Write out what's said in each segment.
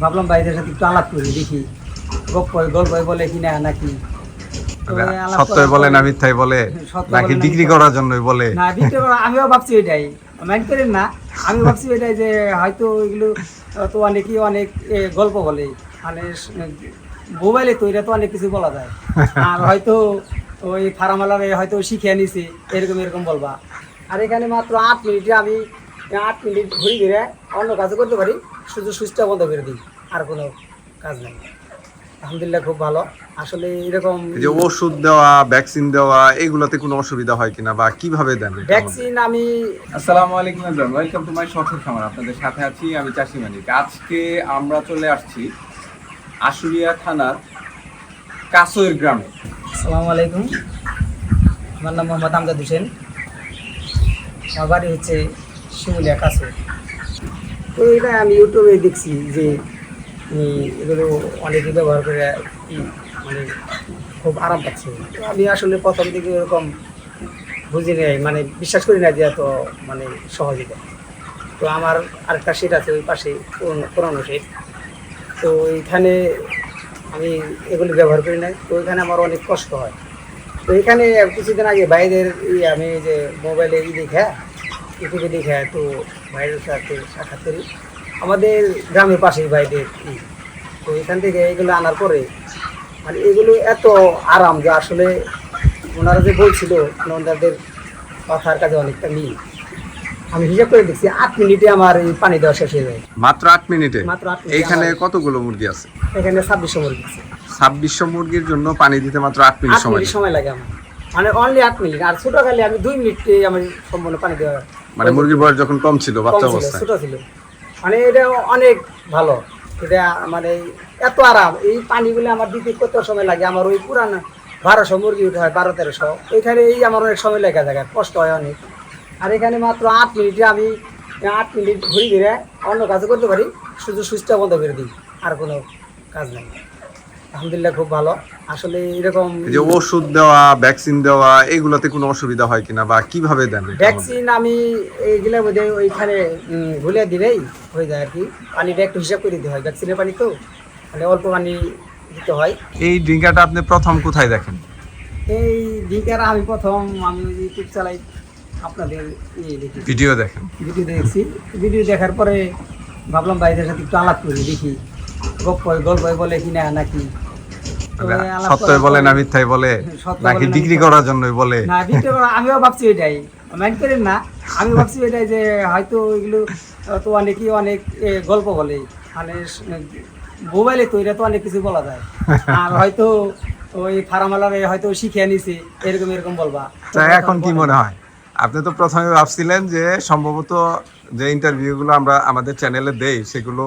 ভাবলাম ভাইদের সাথে একটু আলাপ করি দেখি। গল্প গল্প বলে নাকি? সত্যই বলে না মিথ্যাই বলে? নাকি বিক্রি করার জন্যই বলে? না বিক্রি করা আমিও ভাবছি এটাই। মাইন্ড করেন না আমি ভাবছি এটাই যে হয়তো এগুলো তো অনেকই অনেক গল্প বলে। মানে মোবাইলে তো এটা তো অনেক কিছু বলা যায়। আর হয়তো ওই ফার্মালারে হয়তো শিখিয়ে নিছে এরকম এরকম বলবা। আর এখানে মাত্র আট মিনিটে আমি আট মিনিট ঘুরি ঘিরে অন্য কাজ করতে পারি। শুধু সুইচটা বন্ধ করে দিই আর কোনো কাজ নেই। আলহামদুলিল্লাহ খুব ভালো। আসলে এরকম যে ওষুধ দেওয়া ভ্যাকসিন দেওয়া এগুলাতে কোনো অসুবিধা হয় কিনা বা কীভাবে দেন ভ্যাকসিন আমি আসসালামু আলাইকুম এভরিওয়ান ওয়েলকাম টু মাই শখের খামার। আপনাদের সাথে আছি আমি চাষি মানিক। আজকে আমরা চলে আসছি আশুলিয়া থানার কাসোয়ের গ্রামে। আসসালামু আলাইকুম। আমার নাম মোহাম্মদ আমজাদ হোসেন। আমার বাড়ি হচ্ছে শিমুলিয়া কাছে তো এটা আমি ইউটিউবে দেখছি যে এগুলো অনেকে ব্যবহার করে মানে খুব আরাম পাচ্ছে। তো আমি আসলে প্রথম দিকে এরকম বুঝি নাই মানে বিশ্বাস করি না যে এত মানে সহযোগিতা তো আমার আরেকটা সেট আছে ওই পাশে, পুরনো- সেট। তো এইখানে আমি এগুলো ব্যবহার করি না তো এখানে আমার অনেক কষ্ট হয়। তো এখানে কিছুদিন আগে বাইরের আমি যে মোবাইলে ই দেখে, ইউটিউবে দেখে, তো বাইরের সাথে সাক্ষাৎ করি আমাদের গ্রামের পাশেই বাইরের ই। তো এখান থেকে এগুলো আনার পরে মানে এগুলো এত আরাম যে আসলে ওনারা যে বলছিল ওনাদের কথার কাছে অনেকটা মিল। আমি হিসাব করে দেখছি আট মিনিটে আমার এই পানি দেওয়া শেষ হয়ে যায়। মাত্র আট মিনিটে? মাত্র আট এইখানে কতগুলো মুরগি আছে? এখানে ছাব্বিশশো মুরগি আছে। ছাব্বিশশো মুরগির জন্য পানি দিতে মাত্র আট মিনিট সময় সময় লাগে আমার। মানে অনলি আট মিনিট আর ছোট খালি আমি দুই মিনিটে আমি সম্পূর্ণ পানি দেওয়া মানে মুরগির বয়স যখন কম ছিল বাচ্চা ছিল, অবস্থায়। ছোট ছিল। মানে এটা অনেক ভালো। এটা মানে এত আরাম। এই পানিগুলো আমার দিতে কত সময় লাগে? আমার ওই পুরান বারোশো মুরগি উঠে হয় বারো তেরোশো। এখানে এই আমার অনেক সময় লেখা থাকে কষ্ট হয় অনেক। আর এখানে মাত্র আট মিনিটে আমি আট মিনিট ঘুরে ঘিরে অন্য কাজ করতে পারি শুধু সুইচটা বন্ধ করে দিই আর কোনো কাজ নেই। আলহামদুলিল্লাহ খুব ভালো। আসলে এরকম যে ওষুধ দেওয়া ভ্যাকসিন দেওয়া এগুলাতে কোনো অসুবিধা হয় কিনা বা কীভাবে দেন ভ্যাকসিন আমি এইগুলো বোধহয় ওইখানে ঘুলে দিলেই হয়ে যায় আর কি পানিটা একটু হিসাব করে দিতে হয় ভ্যাকসিনের পানি তো। মানে অল্প পানি দিতে হয়। এই ড্রিঙ্কারটা আপনি প্রথম কোথায় দেখেন? এই দিকের আমি প্রথম আমি ইউটিউব চালাই আপনাদের ইয়ে ভিডিও দেখেন। ভিডিও দেখছি। ভিডিও দেখার পরে ভাবলাম ভাইদের সাথে একটু আলাপ করি দেখি গল্প গল্প বলে কি নাকি? তো এই আলাপ সত্যই বলে না মিথ্যাই বলে? নাকি বিক্রি করার জন্যই বলে? না বিক্রি করা আমিও ভাবছি এটাই। মাইন্ড করেন না আমি ভাবছি এটাই যে হয়তো এগুলো তো অনেকই অনেক গল্প বলে। মানে মোবাইলে তো এটা তো অনেক কিছু বলা যায়। আর হয়তো ওই ফার্মালারে হয়তো শিখিয়ে নিছে এরকম এরকম বলবা। এখন কি মনে হয়? আপনি তো প্রথমে ভাবছিলেন যে সম্ভবত যে ইন্টারভিউ গুলো আমরা আমাদের চ্যানেলে দেই সেগুলো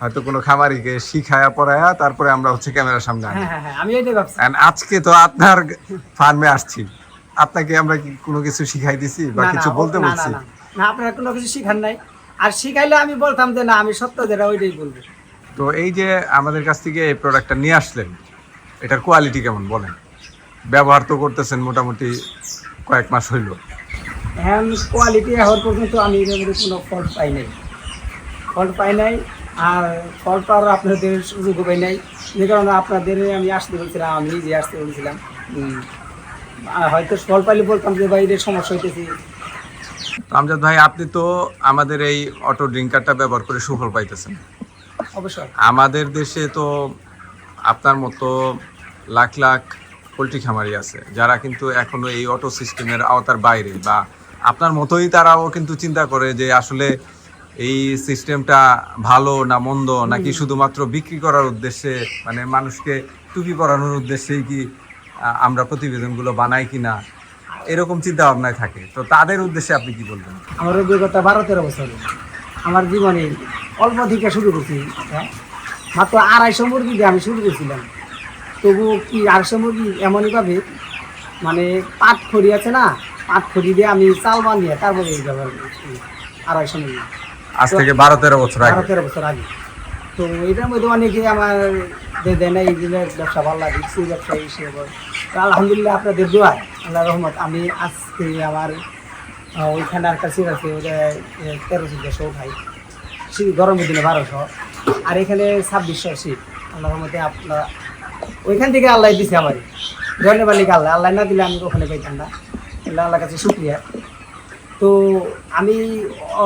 হয়তো কোনো খামারিকে শিখায়া পড়ায়া তারপরে আমরা হচ্ছে ক্যামেরার সামনে আনি। হ্যাঁ হ্যাঁ হ্যাঁ আমি এটাই ভাবছি। আজকে তো আপনার ফার্মে আসছি। আপনাকে আমরা কি কোনো কিছু শিখাই দিছি বা কিছু বলতে বলছি? না, না আপনার কোনো কিছু শিখান নাই। আর শিখাইলে আমি বলতাম যে না আমি সত্য যেটা ওইটাই বলব। তো এই যে আমাদের কাছ থেকে এই প্রোডাক্টটা নিয়ে আসলেন এটার কোয়ালিটি কেমন বলেন? ব্যবহার তো করতেছেন মোটামুটি কয়েক মাস হইল। এখন কোয়ালিটি হওয়ার পর্যন্ত আমি এর মধ্যে কোনো ফল্ট পাই নাই। ফল্ট পাই নাই আর ফল্ট পাওয়ার আপনাদের সুযোগও পাই নাই। যে কারণে আপনাদের আমি আসতে বলছিলাম আমি নিজে আসতে বলছিলাম। আর হয়তো ফল পাইলে বলতাম যে ভাই এদের সমস্যা হইতেছে। আমজাদ ভাই আপনি তো আমাদের এই অটো ড্রিঙ্কারটা ব্যবহার করে সুফল পাইতেছেন। অবশ্যই আমাদের দেশে তো আপনার মতো লাখ লাখ পোলট্রি খামারি আছে যারা কিন্তু এখনও এই অটো সিস্টেমের আওতার বাইরে বা আপনার মতোই তারাও কিন্তু চিন্তা করে যে আসলে এই সিস্টেমটা ভালো না মন্দ নাকি শুধুমাত্র বিক্রি করার উদ্দেশ্যে মানে মানুষকে টুপি পরানোর উদ্দেশ্যেই কি আমরা প্রতিবেদনগুলো বানাই কিনা? এরকম চিন্তা ভাবনায় থাকে। তো তাদের উদ্দেশ্যে আপনি কি বলবেন? আমার অভিজ্ঞতা বারো তেরো বছর আমার জীবনে অল্প থেকে শুরু করছি হ্যাঁ? মাত্র আড়াইশো মুরগি দিয়ে আমি শুরু করেছিলাম। তবুও কি আড়াইশো মুরগি এমনইভাবে মানে পাট খড়ি আছে না পাট খড়ি দিয়ে আমি চাল বানিয়ে তারপরে আড়াইশো মুরগি। আজ থেকে বারো, তেরো বছর আগে। তেরো বছর আগে। তো এটার মধ্যে অনেকে আমার যে এই দিনের ব্যবসা ভালো লাগে, সেই ব্যবসা হিসেবে তো আলহামদুলিল্লাহ আপনাদের দোয়ায় আল্লাহ রহমত। আমি আজকে আমার ওইখানে একটা সিট আছে তেরো চোদ্দশো উঠাই শীত গরমের দিনে বারোশো আর এখানে ছাব্বিশশো শীত। আল্লাহর মধ্যে আপনার, ওইখান থেকে আল্লাহ দিছে আমার। ধন্যবাদ আল্লাহ। আল্লাহ না দিলে আমি ওখানে পাইতাম না। আল্লাহ কাছে শুক্রিয়া। তো আমি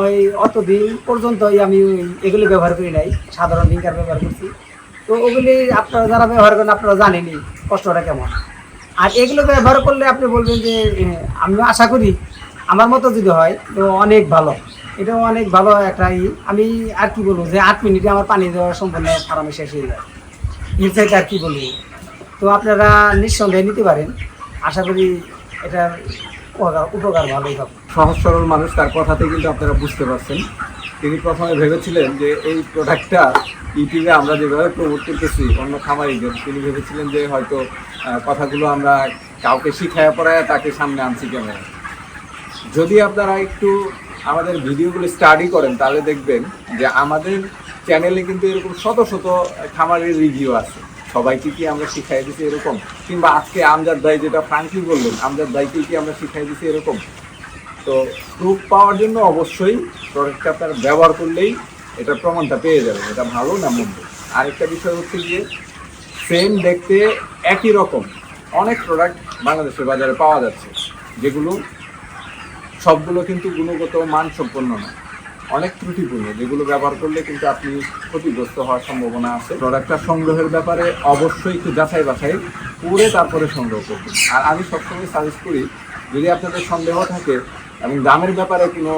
ওই অতদিন পর্যন্তই আমি এগুলি ব্যবহার করি নাই, সাধারণ লিঙ্কার ব্যবহার করছি। তো ওগুলি আপনারা যারা ব্যবহার করেন আপনারা জানেনই কষ্টটা কেমন। আর এগুলো ব্যবহার করলে আপনি বলবেন যে আমি আশা করি আমার মতো যদি হয়, তো অনেক ভালো। এটাও অনেক ভালো একটা ই। আমি আর কি বলব যে, আট মিনিটে আমার পানি দেওয়া সম্পূর্ণ ফার্মে শেষ হয়ে যায়। চাইতে আর কি বলব? তো আপনারা নিঃসন্দেহে নিতে পারেন। আশা করি এটার উপকার ভালোই সহজ সরল মানুষ, তার কথাতে কিন্তু আপনারা বুঝতে পারছেন। তিনি প্রথমে ভেবেছিলেন যে এই প্রোডাক্টটা ইউটিউবে আমরা যেভাবে প্রমোট করতেছি, অন্য খামারিদের তিনি ভেবেছিলেন যে হয়তো কথাগুলো আমরা কাউকে শিখায় পড়ায় তাকে সামনে আনছি ক্যামেরা যদি আপনারা একটু আমাদের ভিডিওগুলো স্টাডি করেন, তাহলে দেখবেন যে আমাদের চ্যানেলে কিন্তু এরকম শত শত খামারের রিভিউ আছে। সবাইকে কি আমরা শিখাই দিছি এরকম? কিংবা আজকে আমজাদ ভাই যেটা ফ্রাঙ্কলি বললেন আমজাদ ভাইকে কি আমরা শিখাই দিছি এরকম? তো প্রুফ পাওয়ার জন্য অবশ্যই প্রোডাক্টটা আপনারা ব্যবহার করলেই এটা প্রমাণটা পেয়ে যাবেন, এটা ভালো না মন্দ? আরেকটা বিষয় হচ্ছে গিয়ে সেম দেখতে একই রকম অনেক প্রোডাক্ট বাংলাদেশের বাজারে পাওয়া যাচ্ছে, যেগুলো সবগুলো কিন্তু গুণগত মান সম্পন্ন না অনেক ত্রুটিপূর্ণ যেগুলো ব্যবহার করলে কিন্তু আপনি ক্ষতিগ্রস্ত হওয়ার সম্ভাবনা আছে। প্রোডাক্টটা সংগ্রহের ব্যাপারে অবশ্যই একটু যাচাই বাছাই করে তারপরে সংগ্রহ করবেন আর আমি সবসময় সাজেস্ট করি, যদি আপনাদের সন্দেহ থাকে এবং দামের ব্যাপারে কোনো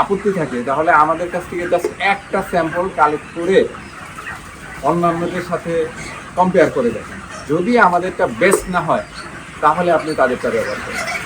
আপত্তি থাকে, তাহলে আমাদের কাছ থেকে জাস্ট একটা স্যাম্পল কালেক্ট করে অন্যান্যদের সাথে কম্পেয়ার করে দেখেন। যদি আমাদেরটা বেস্ট না হয়, তাহলে আপনি তাদেরটা ব্যবহার করবেন।